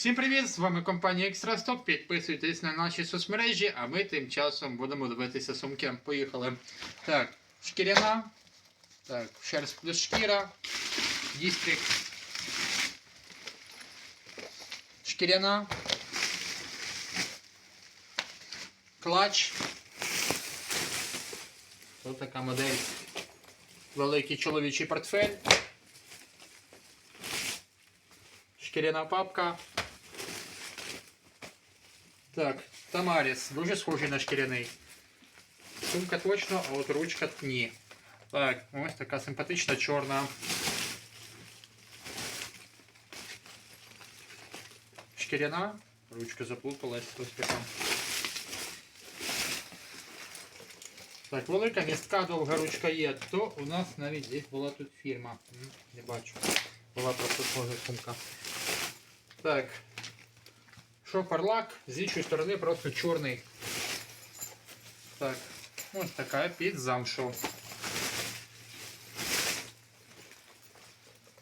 Всім привіт! З вами компанія Екстрасток. Підписуйтесь на наші соцмережі, а ми тим часом будемо дивитися сумки. Поїхали. Так, шкіряна. Так, шерсть плюс шкіра. Дістрик. Шкіряна. Клач. Ось така модель. Великий чоловічий портфель. Шкіряна папка. Так, Тамаріс. Дуже схожий на шкіряний. Сумка точно, а от ручка ні. Так, ось така симпатична чорна. Шкіряна. Ручка заплуталась. Ось така. Так, велика містка довга ручка є, то у нас навіть десь була тут фірма. М, Не бачу. Була просто схожа сумка. Так. Шоперлак з іншої сторони просто чорний. Так, ось така під замшу.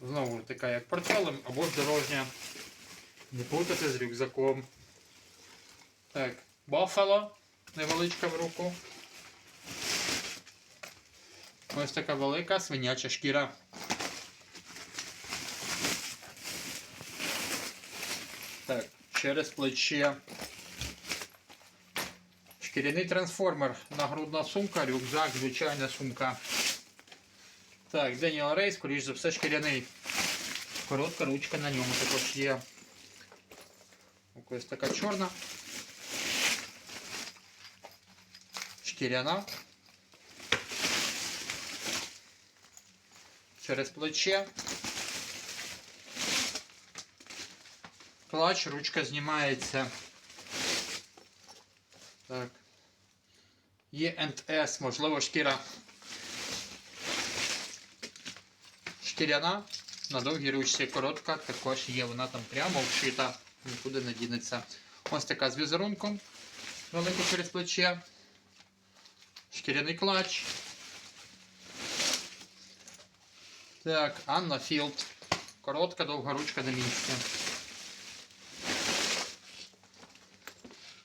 Знову така як портфелем або ж дорожня. Не путати з рюкзаком. Так, Buffalo невеличка в руку. Ось така велика свиняча шкіра. Так, через плече. Шкіряний трансформер, нагрудна сумка, рюкзак, звичайна сумка. Так, Деніел Рей, скоріш за все, шкіряний. Коротка ручка на ньому також є. Ось така чорна. Шкіряна. Через плече. Клач, ручка знімається. Так. Є НТС, можливо, шкіра. Шкіряна. На довгій ручці коротка, також є, вона там прямо вшита, нікуди не дінеться. Ось така з візерунком. Велике через плече. Шкіряний клач. Так, Анна Філд. Коротка, довга ручка на місці.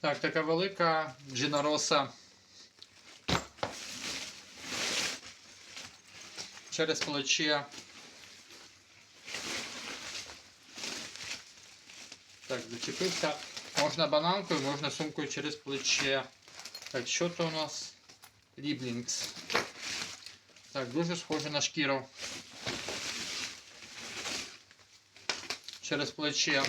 Так, така велика Джинароса. Через плече. Так, зачепився. Можна бананкою, можна сумкою через плече. Так, що то у нас? Ліблінгс. Так, дуже схоже на шкіру. Через плече.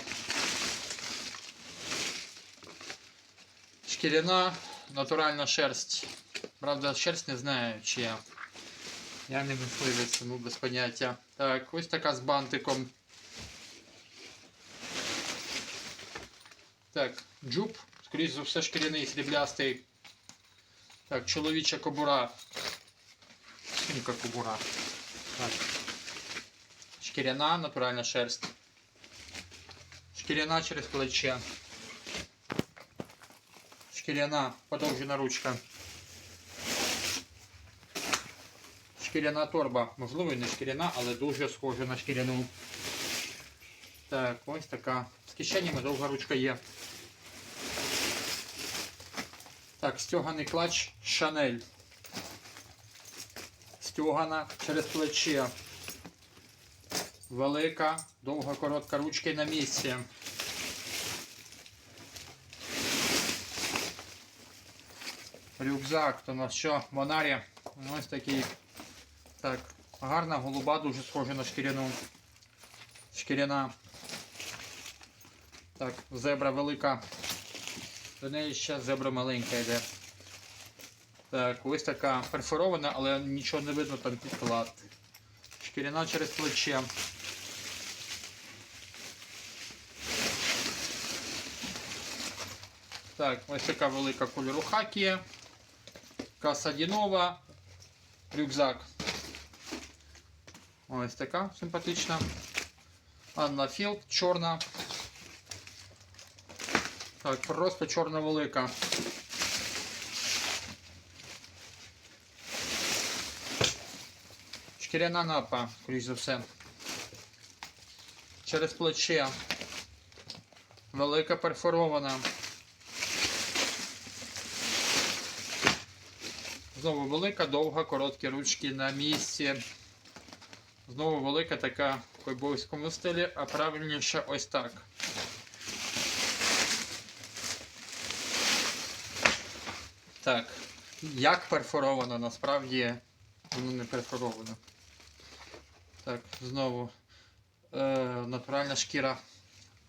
Шкіряна, натуральна шерсть. Правда, шерсть не знаю, чия. Я не мисливець, тому без поняття. Так, ось така з бантиком. Так, джуб, скоріш за все шкіряний, сріблястий. Так, чоловіча кобура. Сумка кобура. Так. Шкіряна, натуральна шерсть. Шкіряна через плече. Шкіряна, подовжена ручка. Шкіряна торба. Можливо, і не шкіряна, але дуже схожа на шкіряну. Так, ось така. З кишенями довга ручка є. Так, стьоганий клач Шанель. Стьогана через плече. Велика, довга, коротка ручка на місці. Рюкзак, то у нас що? Монарі. Ось такий. Так, гарна, голуба, дуже схожа на шкіряну. Шкіряна. Так, зебра велика. До неї ще зебра маленька йде. Так, ось така перфорована, але нічого не видно там підклад. Шкіряна через плече. Так, ось така велика кольору хакі. Касадінова. Рюкзак. Ось така симпатична. Анна Філд, чорна. Так, просто чорна велика. Шкіряна напа, скоріш за все. Через плече. велика перфорована. Знову велика, довга, короткі ручки на місці. Знову велика така в койбойському стилі, а правильніше ось так. Так, як перфоровано, насправді воно не перфоровано. Так, знову е, натуральна шкіра.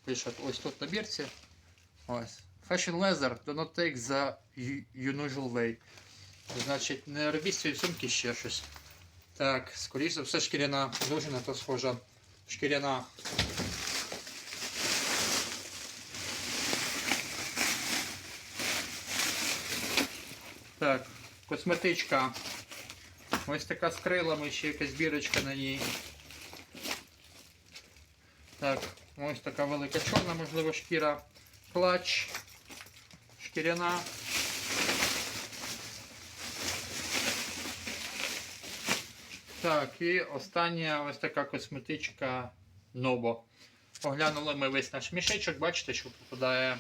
Пише ось тут на бірці. Ось. Fashion leather do not take the unusual way. Значить, не робіть цієї сумки ще щось. Так, скоріш за все шкіряна. Дуже на то схожа. Шкіряна. Так, косметичка. Ось така з крилами, ще якась бірочка на ній. Так, ось така велика чорна, можливо, шкіра. Клач. Шкіряна. Так, і остання ось така косметичка Нобо. Оглянули ми весь наш мішечок, бачите, що попадає